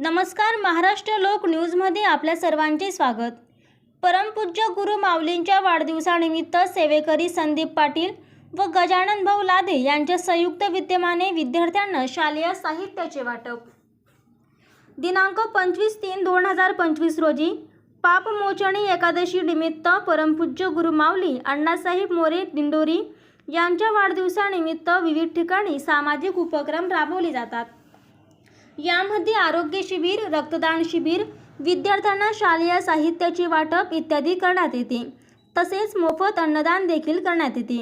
नमस्कार महाराष्ट्र लोक न्यूजमध्ये आपल्या सर्वांचे स्वागत. परमपूज्य गुरु माऊलींच्या वाढदिवसानिमित्त सेवेकरी संदीप पाटील व गजानन भाऊ लादे यांच्या संयुक्त विद्यमाने विद्यार्थ्यांना शालेय साहित्याचे वाटप. दिनांक पंचवीस तीन दोन हजार पंचवीस रोजी पापमोचणी एकादशी निमित्त परमपूज्य गुरु माऊली अण्णासाहेब मोरे दिंडोरी यांच्या वाढदिवसानिमित्त विविध ठिकाणी सामाजिक उपक्रम राबवले जातात. यामध्ये आरोग्य शिबिर रक्तदान शिबिर विद्यार्थ्यांना शालेय साहित्याचे वाटप इत्यादी करण्यात येते. तसेच मोफत अन्नदान देखील करण्यात येते.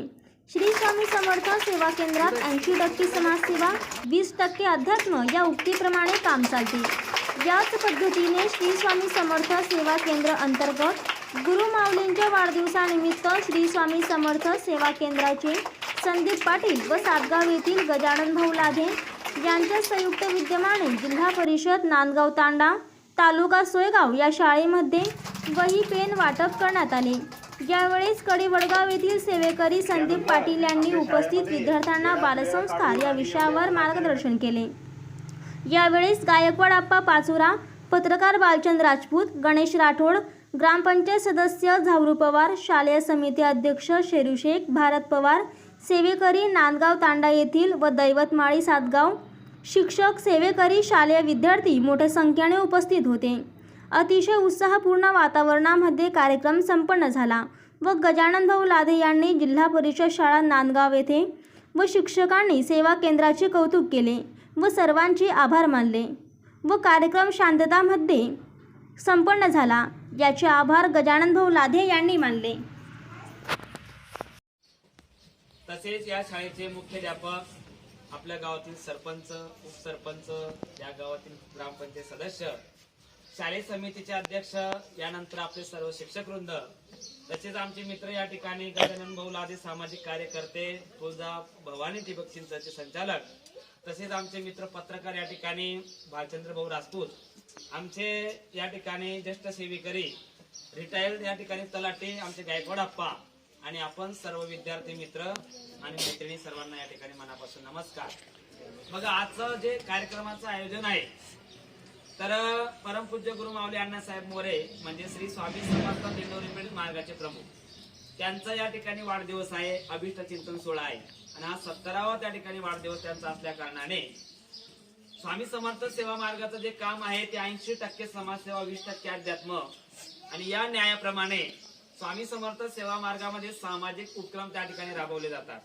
श्री स्वामी समर्थ सेवा केंद्रात ऐंशी टक्के समाजसेवा वीस टक्के अध्यात्म या उक्तीप्रमाणे काम चालते. याच पद्धतीने श्री स्वामी समर्थ सेवा केंद्र अंतर्गत गुरु माऊलींच्या वाढदिवसानिमित्त श्री स्वामी समर्थ सेवा केंद्राचे संदीप पाटील व सातगाव येथील गजानन भाऊ लाधे यांच्या संयुक्त विद्यमाने जिल्हा परिषद नांदगाव तांडा तालुका सोयगाव या शाळेमध्ये वही पेन वाटप करण्यात आले. यावेळेस कडीवडगाव येथील सेवेकरी संदीप पाटील यांनी उपस्थित विद्यार्थ्यांना बालसंस्कार या विषयावर मार्गदर्शन केले. यावेळेस गायकवाड आप्पा पाचोरा पत्रकार बालचंद राजपूत गणेश राठोड ग्रामपंचायत सदस्य झावरू पवार शालेय समिती अध्यक्ष शेरू शेख भारत पवार सेवेकरी नांदगाव तांडा येथील व दैवतमाळी सातगाव शिक्षक सेवेकरी शालेय विद्यार्थी मोठ्या संख्येने उपस्थित होते. अतिशय उत्साहपूर्ण वातावरणामध्ये कार्यक्रम संपन्न झाला व गजानन भाऊ लाधे यांनी जिल्हा परिषद शाळा नांदगाव येथे व शिक्षकांनी सेवा केंद्राचे कौतुक केले व सर्वांचे आभार मानले व कार्यक्रम शांततामध्ये संपन्न झाला. याचे आभार गजानन भाऊ लाधे यांनी मानले. तसेच या शाळेचे मुख्याध्यापक आपल्या गावातील सरपंच उपसरपंच या गावातील ग्रामपंचायत सदस्य शालेय समितीचे अध्यक्ष यानंतर आपले सर्व शिक्षक वृंद तसेच आमचे मित्र या ठिकाणी गजानन भाऊ लादे सामाजिक कार्यकर्ते तुळजा भवानी ठिबक सिंचनचे संचालक तसेच आमचे मित्र पत्रकार या ठिकाणी भालचंद्र भाऊ राजपूत आमचे या ठिकाणी ज्येष्ठ सेविकरी रिटायर्ड या ठिकाणी तलाटे आमचे गायकवाड अप्पा आणि आपण सर्व विद्यार्थी मित्र आणि मैत्रिणी सर्वांना या ठिकाणी मनापासून नमस्कार. मग आजचं जे कार्यक्रमाचं आयोजन आहे तर परमपूज्य गुरु माऊली अण्णासाहेब मोरे म्हणजे श्री स्वामी समर्थ दिंडोरी मार्गाचे प्रमुख. त्यांचा या ठिकाणी वाढदिवस आहे अभिष्ट चिंतन सोहळा आहे. आणि हा सत्तरावा त्या ठिकाणी वाढदिवस त्यांचा असल्या कारणाने स्वामी समर्थ सेवा मार्गाचं जे काम आहे ते ऐंशी टक्के समाजसेवा वीस टक्के अध्यात्म. आणि या न्यायाप्रमाणे स्वामी समर्थ सेवा मार्गामध्ये सामाजिक उपक्रम त्या ठिकाणी राबवले जातात.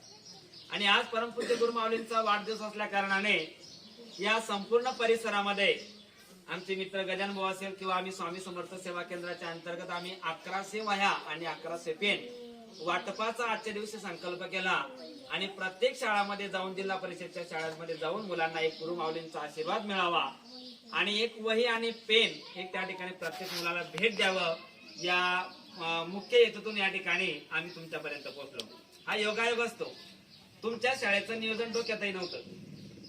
आणि आज परमपूज्य गुरु माऊलींचा वाढदिवस असल्या कारणाने या संपूर्ण परिसरामध्ये आमचे मित्र गजान भाऊ असेल किंवा आम्ही स्वामी समर्थ सेवा केंद्राच्या अंतर्गत आम्ही अकराशे वह्या आणि अकराशे पेन वाटपाचा आजच्या दिवशी संकल्प केला आणि प्रत्येक शाळामध्ये जाऊन जिल्हा परिषदच्या शाळांमध्ये जाऊन मुलांना एक गुरु माऊलींचा आशीर्वाद मिळावा. आणि एक वही आणि पेन हे त्या ठिकाणी प्रत्येक मुलाला भेट द्यावं या मुख्य हेतूतून या ठिकाणी आम्ही तुमच्यापर्यंत पोहोचलो. हा योगायोग असतो. तुमच्या शाळेचं नियोजन डोक्यातही नव्हतं.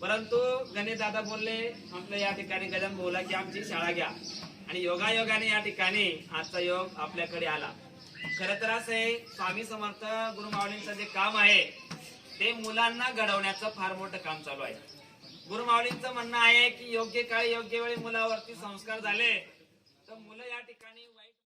परंतु गणेश दादा बोलले आपल्या या ठिकाणी गजान बोला की आमची शाळा घ्या. आणि योगायोगाने या ठिकाणी आजचा योग आपल्याकडे आला. खर तर असं आहे स्वामी समर्थ गुरु माऊलींचं जे काम आहे ते मुलांना घडवण्याचं फार मोठं काम चालू आहे. गुरु माऊलींचं म्हणणं आहे की योग्य काळी योग्य वेळी मुलावरती संस्कार झाले तर मुलं या ठिकाणी